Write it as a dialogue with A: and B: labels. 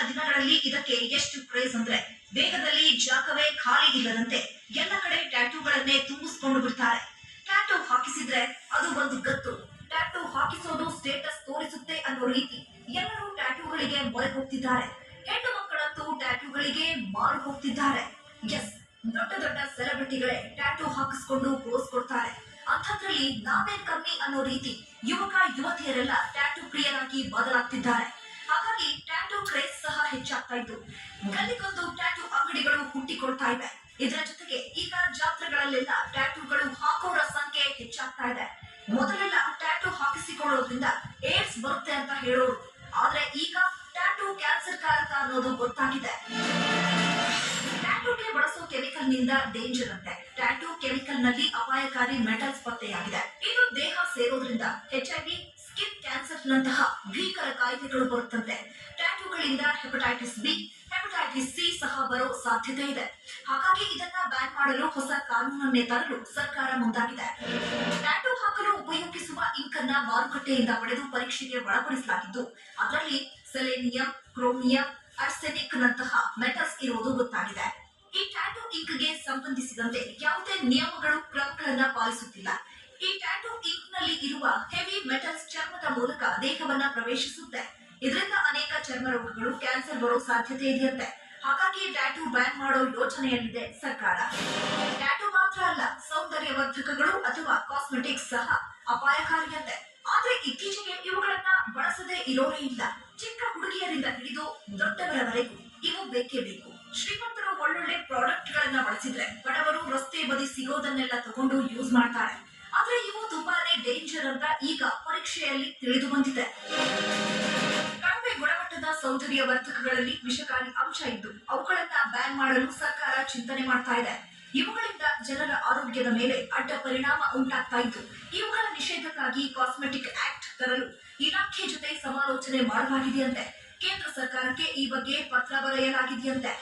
A: ದಿನಗಳಲ್ಲಿ ಇದಕ್ಕೆ ಎಷ್ಟು ಕ್ರೇಜ್ ಅಂದ್ರೆ ವೇಗದಲ್ಲಿ ಜಾಗವೇ ಖಾಲಿ ಇಲ್ಲದಂತೆ ಎಲ್ಲ ಕಡೆ ಟ್ಯಾಟೂಗಳನ್ನೇ ತುಂಬಿಸ್ಕೊಂಡು ಬಿಡ್ತಾರೆ. ಟ್ಯಾಟೂ ಹಾಕಿಸಿದ್ರೆ ಅದು ಒಂದು ಗತ್ತು. ಟ್ಯಾಟೂ ಹಾಕಿಸೋದು ಸ್ಟೇಟಸ್ ತೋರಿಸುತ್ತೆ ಅನ್ನೋ ರೀತಿ ಎಲ್ಲರೂ ಟ್ಯಾಟೂಗಳಿಗೆ ಮೊರೆ ಹೋಗ್ತಿದ್ದಾರೆ. ಹೆಣ್ಣು ಮಕ್ಕಳಂತೂ ಟ್ಯಾಟೂಗಳಿಗೆ ಮಾರು ಹೋಗ್ತಿದ್ದಾರೆ. ಎಸ್ ದೊಡ್ಡ ದೊಡ್ಡ ಸೆಲೆಬ್ರಿಟಿಗಳೇ ಟ್ಯಾಟೂ ಹಾಕಿಸ್ಕೊಂಡು ಪೋಸ್ ಕೊಡ್ತಾರೆ. ಅಂಥದ್ರಲ್ಲಿ ನಾವೇ ಕಮ್ಮಿ ಅನ್ನೋ ರೀತಿ ಯುವಕ ಯುವತಿಯರೆಲ್ಲ ಟ್ಯಾಟೂ ಪ್ರಿಯರಾಗಿ ಬದಲಾಗ್ತಿದ್ದಾರೆ. ಹೆಚ್ಚಾಗ್ತಾ ಕಲ್ಲಿಗೊಂದು ಟ್ಯಾಟೂ ಅಂಗಡಿಗಳು ಹುಟ್ಟಿಕೊಳ್ತಾ ಇವೆ. ಇದರ ಜೊತೆಗೆ ಈಗ ಜಾತ್ರೆಗಳಲ್ಲೆಲ್ಲ ಟ್ಯಾಟೂಗಳು ಹಾಕೋರ ಸಂಖ್ಯೆ ಹೆಚ್ಚಾಗ್ತಾ ಇದೆ. ಮೊದಲೆಲ್ಲ ಟ್ಯಾಟೂ ಹಾಕಿಸಿಕೊಳ್ಳೋದ್ರಿಂದ ಏಡ್ಸ್ ಬರುತ್ತೆ ಅಂತ ಹೇಳೋರು. ಆದ್ರೆ ಈಗ ಟ್ಯಾಟೂ ಕ್ಯಾನ್ಸರ್ ಕಾರಕ ಅನ್ನೋದು ಗೊತ್ತಾಗಿದೆ. ಟ್ಯಾಟೂಗೆ ಬಳಸೋ ಕೆಮಿಕಲ್ನಿಂದ ಡೇಂಜರ್ ಅಂತೆ. ಟ್ಯಾಟೂ ಕೆಮಿಕಲ್ನಲ್ಲಿ ಅಪಾಯಕಾರಿ ಮೆಟಲ್ಸ್ ಪತ್ತೆಯಾಗಿದೆ. ಇದು ದೇಹ ಸೇರೋದ್ರಿಂದ ಹೆಚ್ಚಾಗಿ ಸ್ಕಿನ್ ಕ್ಯಾನ್ಸರ್ ನಂತಹ ಭೀಕರ ಕಾಯಿಲೆಗಳು ಬರುತ್ತಂತೆ. ಟ್ಯಾಟೂಗಳಿಂದ ಹೆಪಟೈಟಿಸ್ ಬಿ ಹೆಪಟೈಟಿಸ್ ಸಿ ಸಹ ಬರೋ ಸಾಧ್ಯತೆ ಇದೆ. ಹಾಗಾಗಿ ಇದನ್ನ ಬ್ಯಾನ್ ಮಾಡಲು ಹೊಸ ಕಾನೂನನ್ನೇ ತರಲು ಸರ್ಕಾರ ಮುಂದಾಗಿದೆ. ಟ್ಯಾಟೂ ಹಾಕಲು ಉಪಯೋಗಿಸುವ ಇಂಕ್ ಅನ್ನ ಮಾರುಕಟ್ಟೆಯಿಂದ ಪಡೆದು ಪರೀಕ್ಷೆಗೆ ಒಳಪಡಿಸಲಾಗಿದ್ದು, ಅದರಲ್ಲಿ ಸೆಲೆನಿಯಂ, ಕ್ರೋಮಿಯಂ, ಅರ್ಸೆನಿಕ್ ನಂತಹ ಮೆಟಲ್ಸ್ ಇರುವುದು ಗೊತ್ತಾಗಿದೆ. ಈ ಟ್ಯಾಟೂ ಇಂಕ್ಗೆ ಸಂಬಂಧಿಸಿದಂತೆ ಯಾವುದೇ ನಿಯಮಗಳು, ಕ್ರಮಗಳನ್ನ ಪಾಲಿಸುತ್ತಿಲ್ಲ. ಈ ಟ್ಯಾಟೂ ಇಂಕ್ನಲ್ಲಿ ಇರುವ ಹೆವಿ ಮೆಟಲ್ಸ್ ಚರ್ಮದ ಮೂಲಕ ದೇಹವನ್ನ ಪ್ರವೇಶಿಸುತ್ತೆ. ಇದರಿಂದ ಅನೇಕ ಚರ್ಮ ರೋಗಗಳು ಕ್ಯಾನ್ಸರ್ ಬರೋ ಸಾಧ್ಯತೆ ಇದೆಯಂತೆ. ಹಾಗಾಗಿ ಟ್ಯಾಟೂ ಬ್ಯಾನ್ ಮಾಡೋ ಯೋಚನೆಯಲ್ಲಿದೆ ಸರ್ಕಾರ. ಟ್ಯಾಟೂ ಮಾತ್ರ ಅಲ್ಲ, ಸೌಂದರ್ಯವರ್ಧಕಗಳು ಅಥವಾ ಕಾಸ್ಮೆಟಿಕ್ಸ್ ಸಹ ಅಪಾಯಕಾರಿಯಂತೆ. ಆದ್ರೆ ಇತ್ತೀಚೆಗೆ ಇವುಗಳನ್ನ ಬಳಸದೇ ಇರೋರೇ ಇಲ್ಲ. ಚಿಕ್ಕ ಹುಡುಗಿಯರಿಂದ ಹಿಡಿದು ದೊಡ್ಡವರವರೆಗೂ ಇವು ಬೇಕೇ ಬೇಕು. ಶ್ರೀಮಂತರು ಒಳ್ಳೊಳ್ಳೆ ಪ್ರಾಡಕ್ಟ್ ಗಳನ್ನ ಬಳಸಿದ್ರೆ ಬಡವರು ರಸ್ತೆ ಬದಿ ಸಿಗೋದನ್ನೆಲ್ಲ ತಗೊಂಡು ಯೂಸ್ ಮಾಡ್ತಾರೆ. ಆದ್ರೆ ಇವು ತುಂಬಾನೇ ಡೇಂಜರ್ ಅಂತ ಈಗ ಪರೀಕ್ಷೆಯಲ್ಲಿ ತಿಳಿದು ಬಂದಿದೆ. ಗುಣಮಟ್ಟದ ಸೌಂದರ್ಯವರ್ಧಕಗಳಲ್ಲಿ ವಿಷಕಾರಿ ಅಂಶ ಇದ್ದು ಅವುಗಳನ್ನ ಬ್ಯಾನ್ ಮಾಡಲು ಸರ್ಕಾರ ಚಿಂತನೆ ಮಾಡ್ತಾ ಇದೆ. ಇವುಗಳಿಂದ ಜನರ ಆರೋಗ್ಯದ ಮೇಲೆ ಅಡ್ಡ ಪರಿಣಾಮ ಉಂಟಾಗ್ತಾ ಇತ್ತು ಇವುಗಳ ನಿಷೇಧಕ್ಕಾಗಿ ಕಾಸ್ಮೆಟಿಕ್ ಆಕ್ಟ್ ತರಲು ಇಲಾಖೆ ಜೊತೆ ಸಮಾಲೋಚನೆ ಮಾಡಲಾಗಿದೆಯಂತೆ ಕೇಂದ್ರ ಸರ್ಕಾರಕ್ಕೆ ಈ ಬಗ್ಗೆ ಪತ್ರ ಬರೆಯಲಾಗಿದೆಯಂತೆ.